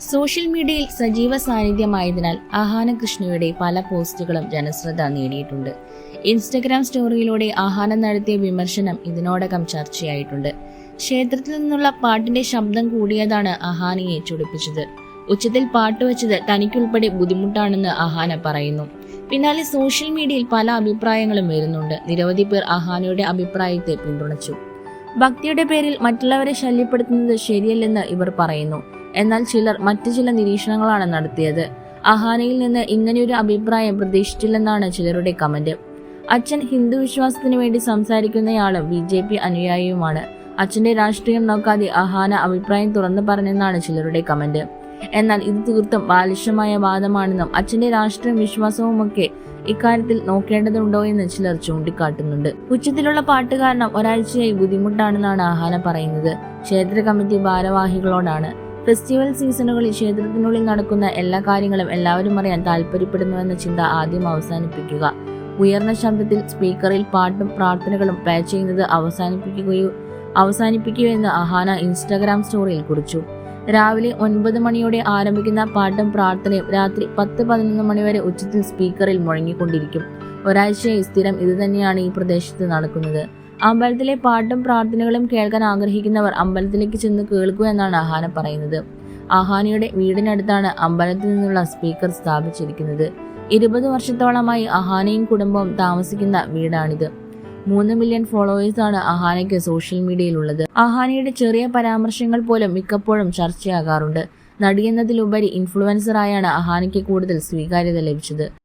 Social മീഡിയയിൽ സജീവ സാന്നിധ്യമായതിനാൽ ആഹാന കൃഷ്ണയുടെ പല പോസ്റ്റുകളും ജനശ്രദ്ധ നേടിയിട്ടുണ്ട്. ഇൻസ്റ്റഗ്രാം സ്റ്റോറിയിലൂടെ ആഹാനം നടത്തിയ വിമർശനം ഇതിനോടകം ചർച്ചയായിട്ടുണ്ട്. ക്ഷേത്രത്തിൽ നിന്നുള്ള പാട്ടിന്റെ ശബ്ദം കൂടിയതാണ് അഹാനയെ ചൊടിപ്പിച്ചത്. ഉച്ചത്തിൽ പാട്ട് വെച്ചത് തനിക്കുൾപ്പെടെ ബുദ്ധിമുട്ടാണെന്ന് അഹാന പറയുന്നു. പിന്നാലെ സോഷ്യൽ മീഡിയയിൽ പല അഭിപ്രായങ്ങളും വരുന്നുണ്ട്. നിരവധി പേർ അഹാനയുടെ അഭിപ്രായത്തെ പിന്തുണച്ചു. ഭക്തിയുടെ പേരിൽ മറ്റുള്ളവരെ ശല്യപ്പെടുത്തുന്നത് ശരിയല്ലെന്ന് ഇവർ പറയുന്നു. എന്നാൽ ചിലർ മറ്റു ചില നിരീക്ഷണങ്ങളാണ് നടത്തിയത്. അഹാനയിൽ നിന്ന് ഇങ്ങനെയൊരു അഭിപ്രായം പ്രതീക്ഷിച്ചില്ലെന്നാണ് ചിലരുടെ കമന്റ്. അച്ഛൻ ഹിന്ദു വിശ്വാസത്തിന് വേണ്ടി സംസാരിക്കുന്നയാളും ബി ജെ പി അനുയായിയുമാണ്. അച്ഛന്റെ രാഷ്ട്രീയം നോക്കാതെ അഹാന അഭിപ്രായം തുറന്നു പറഞ്ഞെന്നാണ് ചിലരുടെ കമന്റ്. എന്നാൽ ഇത് തീർത്തും ബാലിഷ്യമായ വാദമാണെന്നും അച്ഛന്റെ രാഷ്ട്രീയ വിശ്വാസവുമൊക്കെ ഇക്കാര്യത്തിൽ നോക്കേണ്ടതുണ്ടോ എന്ന് ചിലർ ചൂണ്ടിക്കാട്ടുന്നുണ്ട്. ഉച്ചത്തിലുള്ള പാട്ട് കാരണം ഒരാഴ്ചയായി ബുദ്ധിമുട്ടാണെന്നാണ് ആഹാന പറയുന്നത്. ക്ഷേത്ര കമ്മിറ്റി ഭാരവാഹികളോടാണ്. ഫെസ്റ്റിവൽ സീസണുകളിൽ ക്ഷേത്രത്തിനുള്ളിൽ നടക്കുന്ന എല്ലാ കാര്യങ്ങളും എല്ലാവരും അറിയാൻ താല്പര്യപ്പെടുന്നുവെന്ന ചിന്ത ആദ്യം അവസാനിപ്പിക്കുക. ഉയർന്ന ശബ്ദത്തിൽ സ്പീക്കറിൽ പാട്ടും പ്രാർത്ഥനകളും പ്ലേ ചെയ്യുന്നത് അവസാനിപ്പിക്കുകയോ അവസാനിപ്പിക്കുകയെന്ന് അഹാന ഇൻസ്റ്റാഗ്രാം സ്റ്റോറിയിൽ കുറിച്ചു. രാവിലെ ഒൻപത് മണിയോടെ ആരംഭിക്കുന്ന പാട്ടും പ്രാർത്ഥനയും രാത്രി പത്ത് പതിനൊന്ന് മണിവരെ ഉച്ചത്തിൽ സ്പീക്കറിൽ മുഴങ്ങിക്കൊണ്ടിരിക്കും. ഒരാഴ്ചയായി സ്ഥിരം ഇതുതന്നെയാണ് ഈ പ്രദേശത്ത് നടക്കുന്നത്. അമ്പലത്തിലെ പാട്ടും പ്രാർത്ഥനകളും കേൾക്കാൻ ആഗ്രഹിക്കുന്നവർ അമ്പലത്തിലേക്ക് ചെന്ന് കേൾക്കൂ എന്നാണ് അഹാന പറയുന്നത്. അഹാനയുടെ വീടിനടുത്താണ് അമ്പലത്തിൽ നിന്നുള്ള സ്പീക്കർ സ്ഥാപിച്ചിരിക്കുന്നത്. ഇരുപത് വർഷത്തോളമായി അഹാനയും കുടുംബവും താമസിക്കുന്ന വീടാണിത്. മൂന്ന് മില്യൺ ഫോളോവേഴ്സ് ആണ് അഹാനയ്ക്ക് സോഷ്യൽ മീഡിയയിലുള്ളത്. അഹാനയുടെ ചെറിയ പരാമർശങ്ങൾ പോലും മിക്കപ്പോഴും ചർച്ചയാകാറുണ്ട്. നടിയെന്നതിലുപരി ഇൻഫ്ലുവൻസറായാണ് അഹാനയ്ക്ക് കൂടുതൽ സ്വീകാര്യത ലഭിച്ചത്.